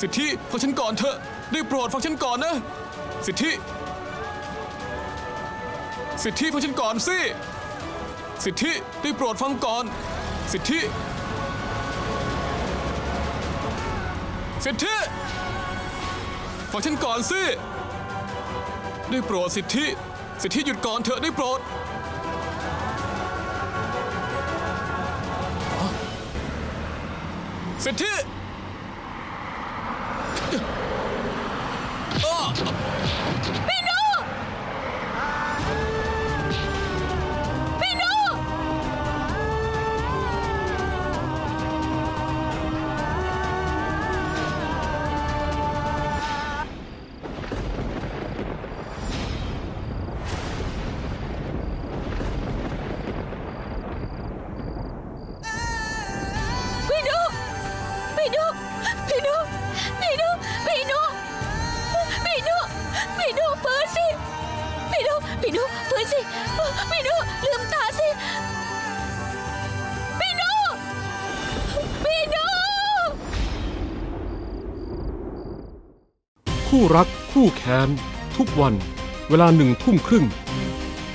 สิทธิฟังฉันก่อนเถอะได้โปรดฟังฉันก่อนนะ สิทธิ สิทธิฟังฉันก่อนสิ สิทธิได้โปรดฟังก่อน สิทธิ สิทธิฟังฉันก่อนสิได้โปรดสิทธิ สิทธิหยุดก่อนเถอะได้โปรดสิทธิ Fido! Fido! คู่รักคู่แค้น ทุกวัน เวลาหนึ่งทุ่มครึ่ง